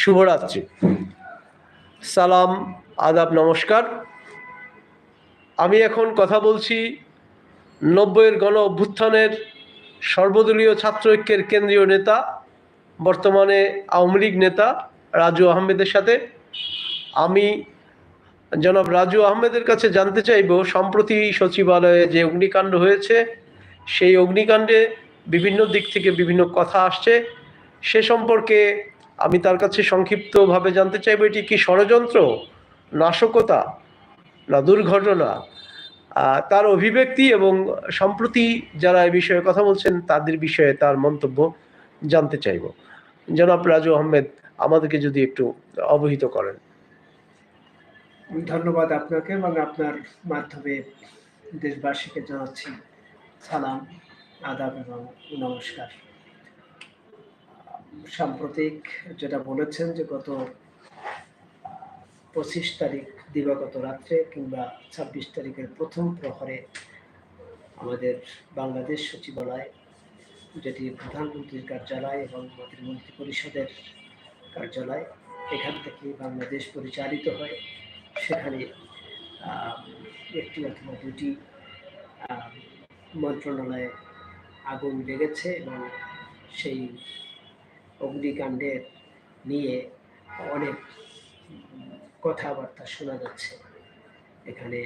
শুভরাত্রি। সালাম, আদাব, নমস্কার। আমি এখন কথা বলছি নব্বইয়ের গণ অভ্যুত্থানের সর্বদলীয় ছাত্র ঐক্যের কেন্দ্রীয় নেতা, বর্তমানে আওয়ামী লীগ নেতা রাজু আহমেদের সাথে। আমি জনাব রাজু আহমেদের কাছে জানতে চাইব, সম্প্রতি সচিবালয়ে যে অগ্নিকাণ্ড হয়েছে, সেই অগ্নিকাণ্ডে বিভিন্ন দিক থেকে বিভিন্ন কথা আসছে। সে সম্পর্কে আমি তার কাছে সংক্ষিপ্তভাবে জানতে চাইব এটি কি ষড়যন্ত্র, নাশকতা না দুর্ঘটনা? তার অভিব্যক্তি এবং সম্প্রতি যারা এ বিষয়ে কথা বলছেন তাদের বিষয়ে তার মন্তব্য জানতে চাইব। জনাব রাজু আহমেদ, আমাদেরকে যদি একটু অবহিত করেন। ধন্যবাদ আপনাকে এবং আপনার মাধ্যমে দেশবাসীকে জানাচ্ছি সালাম, আদাব এবং নমস্কার। সাম্প্রতিক যেটা বলেছেন যে গত পঁচিশ তারিখ দিবাগত রাত্রে কিংবা ছাব্বিশ তারিখের প্রথম প্রহরে আমাদের বাংলাদেশ সচিবালয়, যেটি প্রধানমন্ত্রীর কার্যালয় এবং মন্ত্রিমন্ত্রী পরিষদের কার্যালয়, এখান থেকে বাংলাদেশ পরিচালিত হয়। সেখানে একটি অথবা দুটি মন্ত্রণালয়ে আগুন লেগেছে এবং সেই অগ্নিকাণ্ডের নিয়ে অনেক কথাবার্তা শোনা যাচ্ছে। এখানে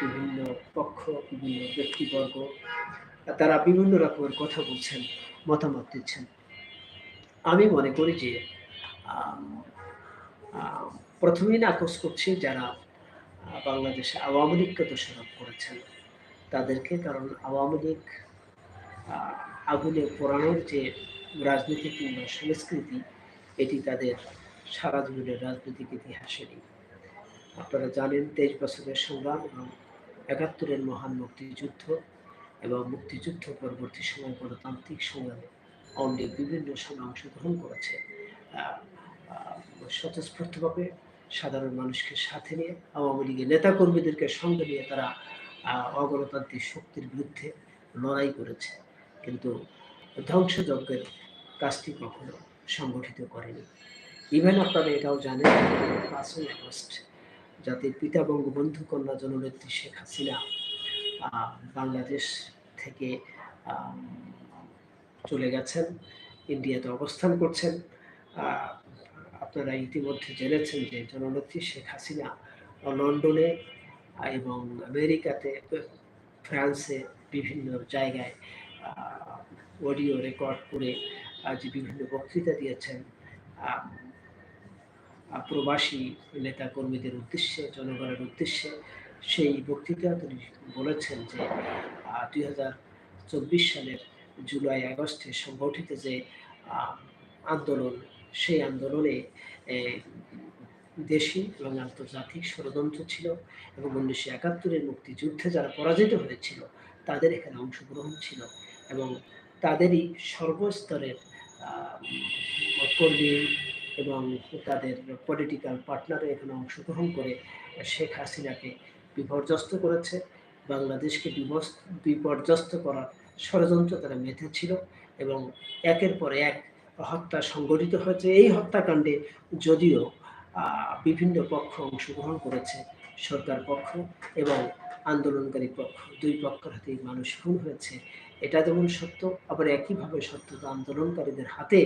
বিভিন্ন পক্ষ, বিভিন্ন ব্যক্তিবর্গ, তারা বিভিন্ন রকমের কথা বলছেন, মতামত দিচ্ছেন। আমি মনে করি যে প্রথমেই নাকচ করছি যারা বাংলাদেশে আওয়ামী লীগকে দোষারোপ করেছেন। তাদেরকে কারণ আওয়ামী লীগ আগুনে পোড়ানোর যে রাজনীতি কিংবা সংস্কৃতি, এটি তাদের সারা জীবনের রাজনৈতিক ইতিহাসে নেই আপনারা জানেন তেইশ বছরের সংগ্রাম এবং একাত্তরের মহান মুক্তিযুদ্ধ এবং মুক্তিযুদ্ধ পরবর্তী সময় গণতান্ত্রিক সংগ্রামে লীগ বিভিন্ন সময় অংশগ্রহণ করেছে। স্বতঃস্ফূর্তভাবে সাধারণ মানুষকে সাথে নিয়ে আওয়ামী লীগের নেতাকর্মীদেরকে সঙ্গে নিয়ে তারা অগণতান্ত্রিক শক্তির বিরুদ্ধে লড়াই করেছে। কিন্তু ধ্বংসযজ্ঞের কাজটি কখনো সংগঠিত করেনি। ইভেন আপনারা এটাও জানেন, পাঁচই আগস্ট জাতির পিতা বঙ্গবন্ধু কন্যা জননেত্রী শেখ হাসিনা বাংলাদেশ থেকে চলে গেছেন, ইন্ডিয়াতে অবস্থান করছেন। আপনারা ইতিমধ্যে জেনেছেন যে জননেত্রী শেখ হাসিনা লন্ডনে এবং আমেরিকাতে, ফ্রান্সে বিভিন্ন জায়গায় অডিও রেকর্ড করে আহ, বিভিন্ন বক্তৃতা দিয়েছেন প্রবাসী নেতা কর্মীদের উদ্দেশ্যে জনগণের উদ্দেশ্যে সেই বক্তৃতা তিনি বলেছেন যে দুই হাজার চব্বিশ সালের জুলাই আগস্টে সংগঠিত যে আন্দোলন সেই আন্দোলনে দেশি এবং আন্তর্জাতিক ষড়যন্ত্র ছিল এবং উনিশশো একাত্তরের মুক্তিযুদ্ধে যারা পরাজিত হয়েছিল তাদের এখানে অংশগ্রহণ ছিল এবং তাদেরই সর্বস্তরের কর্মী এবং তাদের পলিটিক্যাল পার্টনারে এখানে অংশগ্রহণ করে শেখ হাসিনাকে বিপর্যস্ত করেছে। বাংলাদেশকে বিপর্যস্ত করার ষড়যন্ত্র তারা মেতেছিল এবং একের পর এক হত্যা সংগঠিত হয়েছে। এই হত্যাকাণ্ডে যদিও বিভিন্ন পক্ষ অংশগ্রহণ করেছে, সরকার পক্ষ এবং আন্দোলনকারী পক্ষ, দুই পক্ষের হাতেই মানুষ খুন হয়েছে। এটা যেমন সত্য, আবার একইভাবে সত্য যে আন্দোলনকারীদের হাতে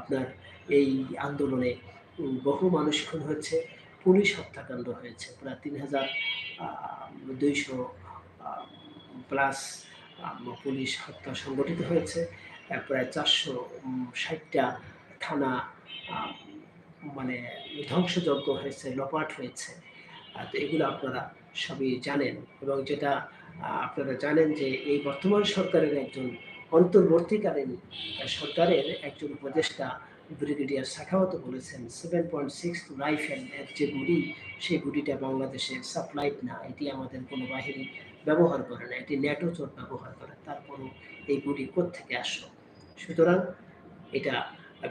আপনার এই আন্দোলনে বহু মানুষ খুন হয়েছে, পুলিশ হত্যাকাণ্ড হয়েছে, প্রায় তিন হাজার দুইশো প্লাস পুলিশ হত্যা সংগঠিত হয়েছে প্রায় চারশো ষাটটা থানা মানে ধ্বংসযজ্ঞ হয়েছে, লপাট হয়েছে। তো এগুলো আপনারা সবই জানেন এবং যেটা আপনারা জানেন যে এই বর্তমান সরকারের একজন অন্তর্বর্তীকালীন সরকারের একজন উপদেষ্টা ব্রিগেডিয়ার শাখাওয়াত বলেছেন সেভেন পয়েন্ট সিক্স রাইফেল এর যে গুলি, সেই গুলিটা বাংলাদেশে সাপ্লাইড না। এটি আমাদের কোনো বাহিনী ব্যবহার করে না। এটি ন্যাটো চোট ব্যবহার করে। তারপরও এই গুলি কোত্থেকে আসলো? সুতরাং এটা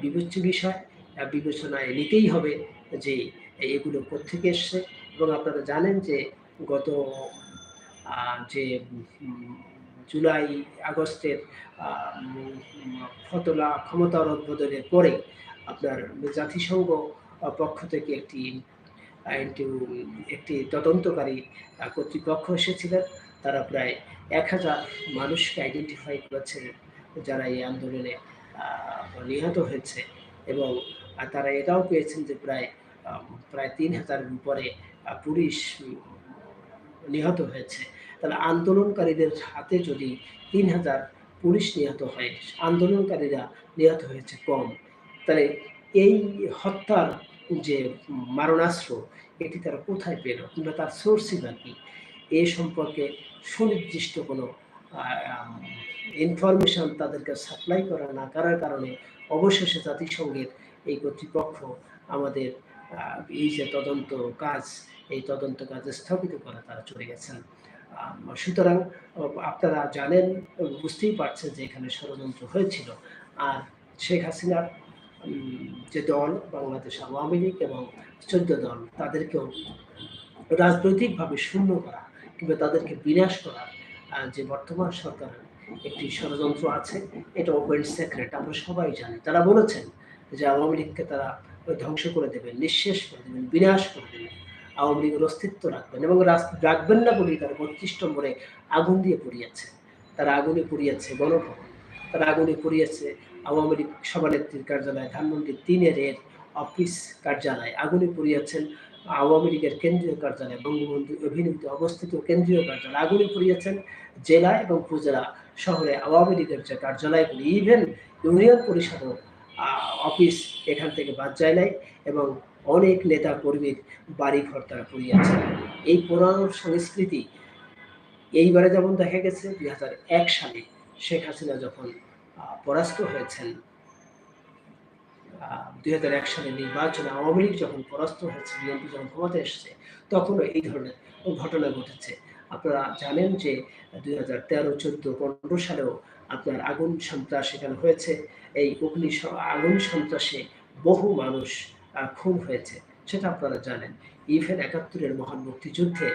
বিবেচ্য বিষয়। বিবেচনায় নিতেই হবে যে এগুলো কোত্থেকে এসছে। এবং আপনারা জানেন যে গত যে জুলাই আগস্টের ফতলা ক্ষমতার উদ্বোধনের পরে আপনার জাতিসংঘ পক্ষ থেকে একটি একটি তদন্তকারী কর্তৃপক্ষ এসেছিলেন। তারা প্রায় এক হাজার মানুষকে আইডেন্টিফাই করেছে যারা এই আন্দোলনে নিহত হয়েছে এবং তারা এটাও পেয়েছেন যে প্রায় প্রায় তিন হাজার আহ, পুলিশ নিহত হয়েছে। তাহলে আন্দোলনকারীদের হাতে যদি তিন হাজার পুলিশ নিহত হয়, আন্দোলনকারীরা নিহত হয়েছে কম। তাহলে এই হত্যার যে মারণাস্ত্র, এটি তারা কোথায় পেল? কিংবা তার সোর্সই বা কি? এ সম্পর্কে সুনির্দিষ্ট কোনো ইনফরমেশন তাদেরকে সাপ্লাই করা না করার কারণে অবশেষে জাতিসংঘের এই কর্তৃপক্ষ আমাদের এই যে তদন্ত কাজ, এই তদন্ত কাজ স্থগিত করে তারা চলে গেছেন। সুতরাং আপনারা জানেন, বুঝতেই পারছেন যে এখানে ষড়যন্ত্র হয়েছিল। আর শেখ হাসিনার যে দল, বাংলাদেশ আওয়ামী লীগ এবং চোদ্দ দল, তাদেরকেও রাজনৈতিকভাবে শূন্য করা কিংবা তাদেরকে বিনাশ করা যে বর্তমান সরকারের একটি ষড়যন্ত্র আছে, এটা ওপেন সেক্রেট আমরা সবাই জানি। তারা বলেছেন যে আওয়ামী লীগকে তারা ধ্বংস করে দেবেন, নিঃশেষ করে দেবেন, বিনাশ করে দেবেন। আওয়ামী লীগের অস্তিত্ব রাখবেন এবং রাখবেন না বলেই তারা বত্রিশ নম্বরে আগুন দিয়ে পুড়িয়েছে। তারা আগুনে পুড়িয়েছে গণভবন। তারা আগুনে পুড়িয়েছে আওয়ামী লীগ সভানেত্রীর কার্যালয় ধানমন্ডি তিনের এর অফিস কার্যালয়। আগুনে পুড়িয়েছেন আওয়ামী লীগের কেন্দ্রীয় কার্যালয়, বঙ্গবন্ধু অভিনীত অবস্থিত কেন্দ্রীয় কার্যালয়। আগুনে পুড়িয়েছেন জেলা এবং উপজেলা শহরে আওয়ামী লীগের যে কার্যালয়গুলি ইভেন ইউনিয়ন পরিষদও অফিস এখান থেকে বাদ যায় নাই এবং অনেক নেতা কর্মীর বাড়িঘর তারা পুড়িয়েছে এই পুরানো সংস্কৃতি এইবারে যেমন দেখা গেছে, দুই এক সালে শেখ হাসিনা যখন পরাস্ত হয়েছেন দুই হাজার এক সালে নির্বাচনে আওয়ামী লীগ যখন পরাস্ত হয়েছে, বিএনপি যখন ক্ষমতায় এসেছে, তখনও এই ধরনের ঘটনা ঘটেছে। আপনারা জানেন যে দুই হাজার তেরো, চোদ্দ, পনেরো সালেও আপনার আগুন সন্ত্রাস সেখানে হয়েছে। এই অগ্নি আগুন সন্ত্রাসে বহু মানুষ খুন হয়েছে, সেটা আপনারা জানেন। ইভেন একাত্তরের মহান মুক্তিযুদ্ধে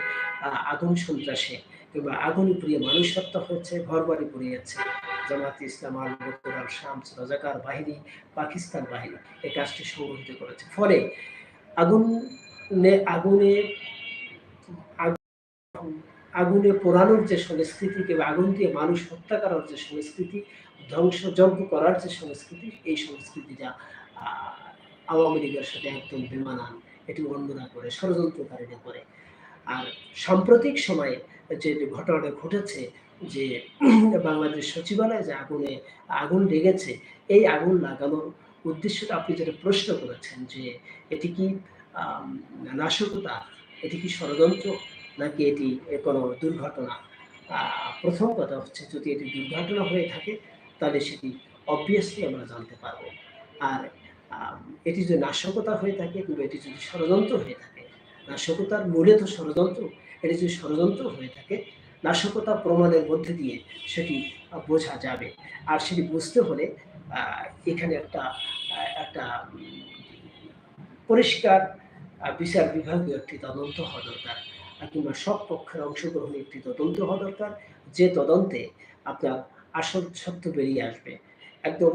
আগুন সন্ত্রাসে কিংবা আগুনে পুড়িয়ে মানুষ হত্যা হয়েছে ঘর বাড়ি পুড়িয়েছে জামাত ইসলাম, আল বকর আল শামস, রাজাকার বাহিনী, পাকিস্তান বাহিনী এই কাজটি সংগঠিত করেছে। ফলে আগুনে আগুনে আগুনে পোড়ানোর যে সংস্কৃতি কিংবা আগুন দিয়ে মানুষ হত্যা করার যে সংস্কৃতি ধ্বংসযজ্ঞ করার যে সংস্কৃতি, এই সংস্কৃতিটা আওয়ামী লীগের সাথে একদম বেমানান। এটি অন্যরা করে ষড়যন্ত্রকারীরা করে। আর সাম্প্রতিক সময়ে যে ঘটনাটা ঘটেছে, যে বাংলাদেশ সচিবালয়ে যে আগুনে আগুন লেগেছে, এই আগুন লাগানোর উদ্দেশ্যটা আপনি যেটা প্রশ্ন করেছেন, যে এটি কি নাশকতা, এটি কি ষড়যন্ত্র, নাকি এটি কোনো দুর্ঘটনা? প্রথম কথা হচ্ছে যদি এটি দুর্ঘটনা হয়ে থাকে তাহলে সেটি অবভিয়াসলি আমরা জানতে পারব। আর এটি যদি নাশকতা হয়ে থাকে কিংবা এটি যদি ষড়যন্ত্র হয়ে থাকে, নাশকতার মূলে তো ষড়যন্ত্র, এটি যদি ষড়যন্ত্র হয়ে থাকে, নাশকতা প্রমাণের মধ্যে দিয়ে সেটি বোঝা যাবে। আর সেটি বুঝতে হলে এখানে একটা একটা পরিষ্কার বিচার বিভাগীয় একটি তদন্ত হওয়া দরকার কিংবা সব পক্ষের অংশগ্রহণে একটি তদন্ত হওয়া দরকার। যে তদন্তে আপনার আসল সত্য বেরিয়ে আসবে। একদম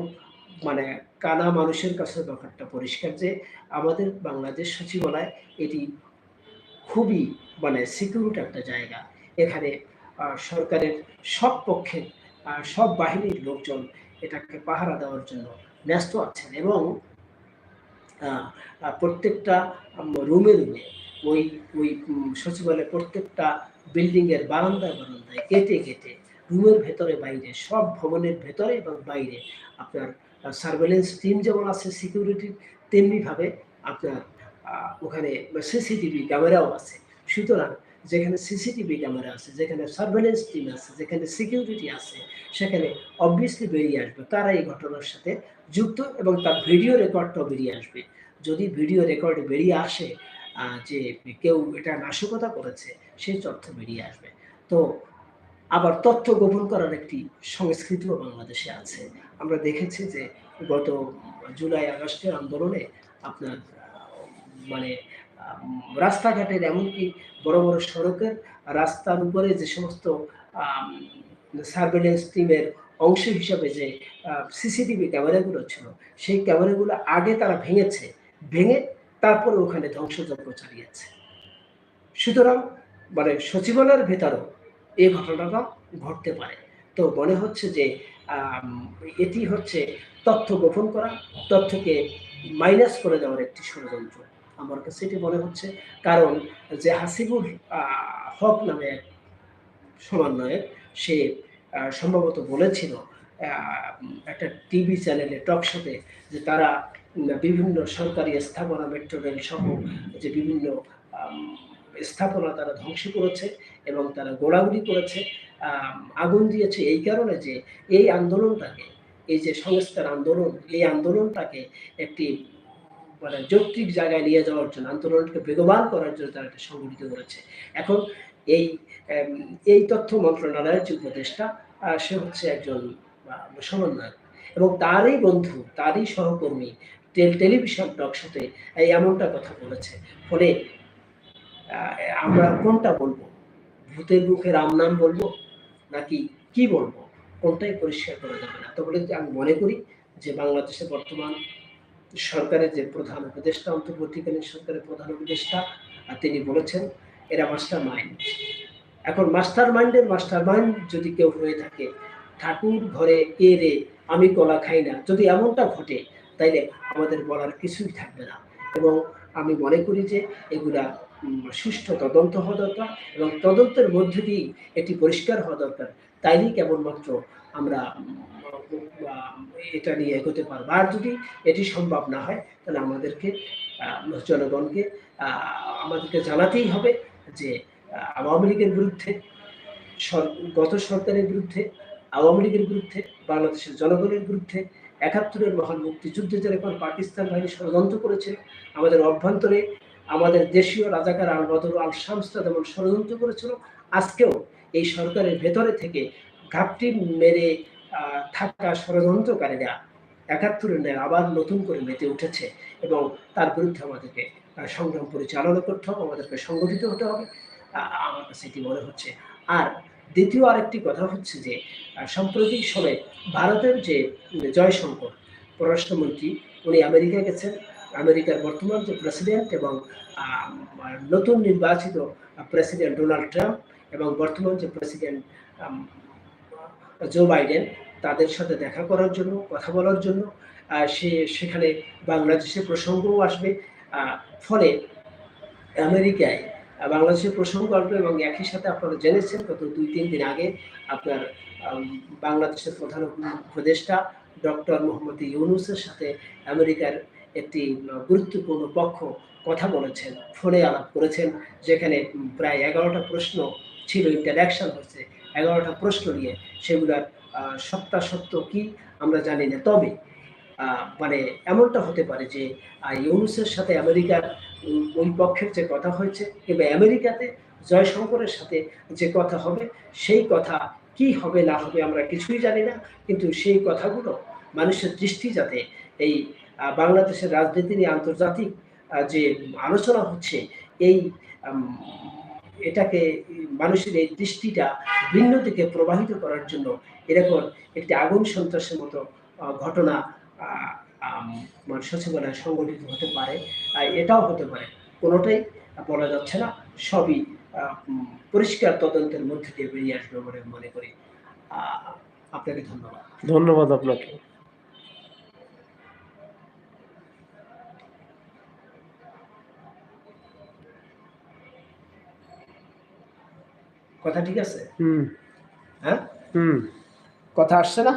মানে কানা মানুষের কাছে ব্যাপারটা পরিষ্কার যে আমাদের বাংলাদেশ সচিবালয় এটি খুবই মানে সিকিউরিটি একটা জায়গা। এখানে সরকারের সব পক্ষের সব বাহিনীর লোকজন এটাকে পাহারা দেওয়ার জন্য ব্যস্ত আছেন এবং প্রত্যেকটা রুমে রুমে ওই ওই সচিবালয়ের প্রত্যেকটা বিল্ডিংয়ের বারান্দায় বারান্দায় গেটে গেটে রুমের ভেতরে, বাইরে, সব ভবনের ভেতরে এবং বাইরে। আপনার সার্ভেলেন্স টিম যেমন আছে সিকিউরিটির তেমনিভাবে আপনার ওখানে সিসিটিভি ক্যামেরাও আছে। সুতরাং যেখানে সিসিটিভি ক্যামেরা আছে, যেখানে সার্ভেলেন্স টিম আছে, যেখানে সিকিউরিটি আছে, সেখানে অবভিয়াসলি বেরিয়ে আসবে। তারা এই ঘটনার সাথে যুক্ত এবং তার ভিডিও রেকর্ডটাও বেরিয়ে আসবে। যদি ভিডিও রেকর্ড বেরিয়ে আসে যে কেউ এটা নাশকতা করেছে, সেই তথ্য বেরিয়ে আসবে। তো আবার তথ্য গোপন করার একটি সংস্কৃতিও বাংলাদেশে আছে। আমরা দেখেছি যে গত জুলাই আগস্টের আন্দোলনে আপনার মানে রাস্তাঘাটের এমনকি বড় বড় সড়কের রাস্তার উপরে যে সমস্ত সার্ভেলেন্স টিমের অংশ হিসাবে যে সিসিটিভি ক্যামেরাগুলো ছিল, সেই ক্যামেরাগুলো আগে তারা ভেঙেছে, ভেঙে তারপরে ওখানে ধ্বংসযজ্ঞ চালিয়েছে। সুতরাং মানে সচিবালয়ের ভেতরও এই ঘটনাটা ঘটতে পারে। তো মনে হচ্ছে যে এটি হচ্ছে তথ্য গোপন করা তথ্যকে মাইনাস করে দেওয়ার একটি ষড়যন্ত্র। আমার কাছে এটি মনে হচ্ছে কারণ যে হাসিবুল আহ, হক নামে এক সমন্বয়ক সে সম্ভবত বলেছিল একটা টিভি চ্যানেলে টক শোতে যে তারা বিভিন্ন সরকারি স্থাপনা মেট্রো রেল সহ যে বিভিন্ন স্থাপনা তারা ধ্বংস করেছে এবং তারা গোড়াগুড়ি করেছে আগুন দিয়েছে এই কারণে যে এই আন্দোলনটাকে, এই যে সংস্কার আন্দোলন, এই আন্দোলনটাকে একটি মানে যৌক্তিক জায়গায় নিয়ে যাওয়ার জন্য আন্দোলনকে বেগবান করার জন্য তারা এটা সংগঠিত করেছে। এখন এই এই তথ্য মন্ত্রণালয়ের যে উপদেষ্টা সে হচ্ছে একজন সমন্বয়ক। এবং তারই বন্ধু, তারই সহকর্মী, টেল, টেলিভিশন টক এই এমনটা কথা বলেছে। ফলে আমরা কোনটা বলব? ভূতের মুখে রাম নাম বলব নাকি কি বলব? কোনটাই পরিষ্কার করা যাবে না। তবে আমি মনে করি যে বাংলাদেশে বর্তমান সরকারের যে প্রধান উপদেষ্টা, অন্তর্বর্তীকালীন সরকারের প্রধান উপদেষ্টা, আর তিনি বলেছেন, এরা মাস্টার মাইন্ড এখন মাস্টার মাইন্ডের মাস্টার মাইন্ড যদি কেউ হয়ে থাকে, ঠাকুর ঘরে এ রে, আমি কলা খাই না। যদি এমনটা ঘটে, তাইলে আমাদের বলার কিছুই থাকবে না। এবং আমি মনে করি যে এগুলা সুষ্ঠু তদন্ত হওয়া দরকার এবং তদন্তের মধ্যে দিয়েই এটি পরিষ্কার হওয়া দরকার। তাইলেই কেবলমাত্র আমরা, এটা নিয়ে এগোতে পারব। আর যদি এটি সম্ভব না হয়, তাহলে আমাদেরকে, জনগণকে, আমাদেরকে জানাতেই হবে যে, আওয়ামী লীগের বিরুদ্ধে গত সরকারের বিরুদ্ধে, আওয়ামী লীগের বিরুদ্ধে, বাংলাদেশের জনগণের বিরুদ্ধে একাত্তরের মহান মুক্তিযুদ্ধে যেরকম পাকিস্তান বাহিনী ষড়যন্ত্র করেছে, আমাদের অভ্যন্তরে আমাদের দেশীয় রাজাকার আল বদর আল শামসরা যেমন ষড়যন্ত্র করেছিল আজকেও এই সরকারের ভেতরে থেকে ঘাপটি মেরে থাকা ষড়যন্ত্রকারীরা একাত্তরের ন্যায় আবার নতুন করে মেতে উঠেছে এবং তার বিরুদ্ধে আমাদেরকে সংগ্রাম পরিচালনা করতে হবে আমাদেরকে সংগঠিত হতে হবে আমার কাছে এটি মনে হচ্ছে। আর দ্বিতীয় আরেকটি কথা হচ্ছে যে আহ, সাম্প্রতিক সময়ে ভারতের যে জয়শঙ্কর পররাষ্ট্রমন্ত্রী উনি আমেরিকা গেছেন আমেরিকার বর্তমান যে প্রেসিডেন্ট এবং নতুন নির্বাচিত প্রেসিডেন্ট ডোনাল্ড ট্রাম্প এবং বর্তমান যে প্রেসিডেন্ট জো বাইডেন তাদের সাথে দেখা করার জন্য, কথা বলার জন্য সে সেখানে বাংলাদেশের প্রসঙ্গও আসবে ফলে আমেরিকায় বাংলাদেশের প্রসঙ্গ আসবে এবং একই সাথে আপনারা জেনেছেন, গত দুই, তিন দিন আগে আপনার বাংলাদেশের প্রধান উপদেষ্টা ডক্টর মোহাম্মদ ইউনুসের সাথে আমেরিকার একটি গুরুত্বপূর্ণ পক্ষ কথা বলেছেন, ফোনে আলাপ করেছেন, যেখানে প্রায় এগারোটা প্রশ্ন ছিল ইন্টারাকশন হয়েছে, এগারোটা প্রশ্ন নিয়ে সেগুলার সত্তা সত্য কি আমরা জানি না। তবে মানে এমনটা হতে পারে যে ইউনুসের সাথে আমেরিকার ওই পক্ষের যে কথা হয়েছে কিংবা আমেরিকাতে জয়শঙ্করের সাথে যে কথা হবে, সেই কথা কি হবে না হবে আমরা কিছুই জানি না, কিন্তু সেই কথাগুলো মানুষের দৃষ্টি যাতে এই বাংলাদেশের রাজনীতি নিয়ে আন্তর্জাতিক যে আলোচনা হচ্ছে, এই এটাকে মানুষের এই দৃষ্টিটা ভিন্ন দিকে প্রবাহিত করার জন্য এরকম একটি আগুন সন্ত্রাসের মতো ঘটনা মানে সচিবালয়ে সংগঠিত হতে পারে এটাও হতে পারে। কোনোটাই বলা যাচ্ছে না, সবই পরিষ্কার তদন্তের মধ্যে দিয়ে বেরিয়ে আসবে বলে মনে করি। আপনাকে ধন্যবাদ। ধন্যবাদ আপনাকে। কথা ঠিক আছে? হুম। হ্যাঁ? হুম। কথা আসছে না?